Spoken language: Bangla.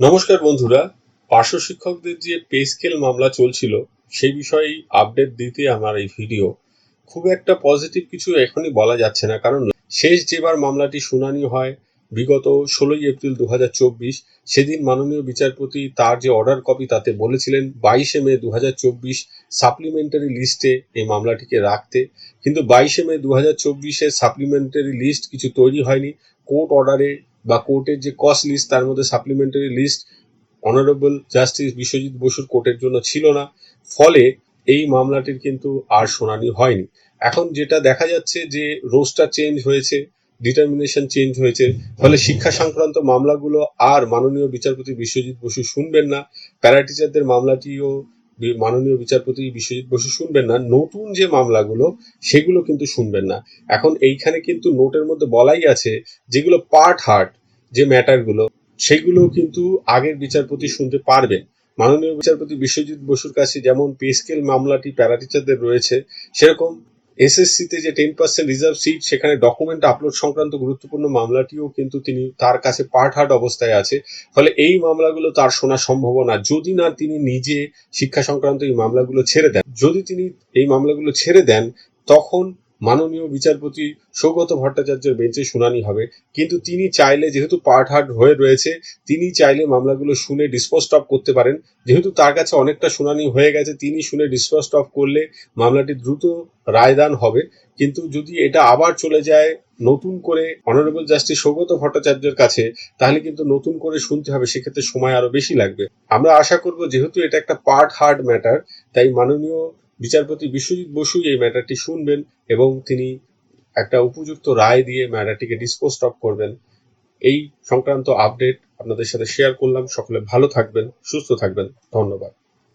নমস্কার বন্ধুরা। পার্শ্ব শিক্ষকদের যে পে স্কেল মামলা চলছিল, সেই বিষয়ে আপডেট দিতে আমার এই ভিডিও। খুব একটা পজিটিভ কিছু এখনই বলা যাচ্ছে না, কারণ শেষ যেবার মামলাটি শুনানি হয় বিগত ষোলোই এপ্রিল দু হাজার চব্বিশ, সেদিন মাননীয় বিচারপতি তার যে অর্ডার কপি তাতে বলেছিলেন, বাইশে মে দু হাজার চব্বিশ সাপ্লিমেন্টারি লিস্টে এই মামলাটিকে রাখতে। কিন্তু বাইশে মে দু হাজার সাপ্লিমেন্টারি লিস্ট কিছু তৈরি হয়নি। কোর্ট অর্ডারে বা কোর্টের যে কস্ট লিস্ট তার মধ্যে supplementary list honourable justice Biswajit বসুর কোর্টের জন্য ছিল না। ফলে এই মামলাটির কিন্তু আর শুনানি হয়নি। এখন যেটা দেখা যাচ্ছে যে রোস্টার চেঞ্জ হয়েছে ডিটারমিনেশন চেঞ্জ হয়েছে, ফলে শিক্ষা সংক্রান্ত মামলাগুলো আর মাননীয় বিচারপতি বিশ্বজিৎ বসু শুনবেন না। প্যারা টিচারদের মামলাটিও মাননীয় বিচারপতি বিশ্বজিৎ বসু শুনবেন না, নতুন যে মামলাগুলো, সেগুলো কিন্তু শুনবেন না। এখন এইখানে কিন্তু নোটের মধ্যে বলাই আছে যেগুলো পার্ট হার্ট যে ম্যাটারগুলো সেগুলো কিন্তু আগের বিচারপতি শুনতে পারবেন। মাননীয় বিচারপতি বিশ্বজিৎ বসুর কাছে যেমন পেস্কেল মামলাটি প্যারাটিচারদের রয়েছে, সেরকম এসএসসিতে যে টেন পার্সেন্ট রিজার্ভ সিট সেখানে ডকুমেন্ট আপলোড সংক্রান্ত গুরুত্বপূর্ণ মামলাটিও কিন্তু তিনি তার কাছে পার্ট হার্ট অবস্থায় আছে। ফলে এই মামলাগুলো তার শোনা সম্ভব না। যদি না তিনি নিজে শিক্ষা সংক্রান্ত এই মামলাগুলো ছেড়ে দেন, যদি তিনি এই মামলাগুলো ছেড়ে দেন, তখন মাননীয় বিচারপতি সৌগত ভট্টাচার্যের বেঞ্চে শুনানি হবে। কিন্তু তিনি চাইলে, যেহেতু পার্ট হার্ট হয়ে রয়েছে, তিনি চাইলে মামলাগুলো শুনে ডিসপোজ অফ করতে পারেন। যেহেতু তার কাছে অনেকটা শুনানি হয়ে গেছে, তিনি শুনে ডিসপোজ অফ করলে মামলাটি দ্রুত রায়দান হবে। কিন্তু যদি এটা আবার চলে যায় নতুন করে অনারেবল জাস্টিস সৌগত ভট্টাচার্যের কাছে, তাহলে কিন্তু নতুন করে শুনতে হবে, সেক্ষেত্রে সময় আরও বেশি লাগবে। আমরা আশা করব, যেহেতু এটা একটা পার্ট হার্ড ম্যাটার তাই মাননীয় বিচারপতি বিশ্বজিৎ বসু এই ম্যাটারটি শুনবেন এবং তিনি একটা উপযুক্ত রায় দিয়ে ম্যাটারটিকে ডিসপোজ অফ করবেন। এই সংক্রান্ত আপডেট আপনাদের সাথে শেয়ার করলাম। সকলে ভালো থাকবেন, সুস্থ থাকবেন। ধন্যবাদ।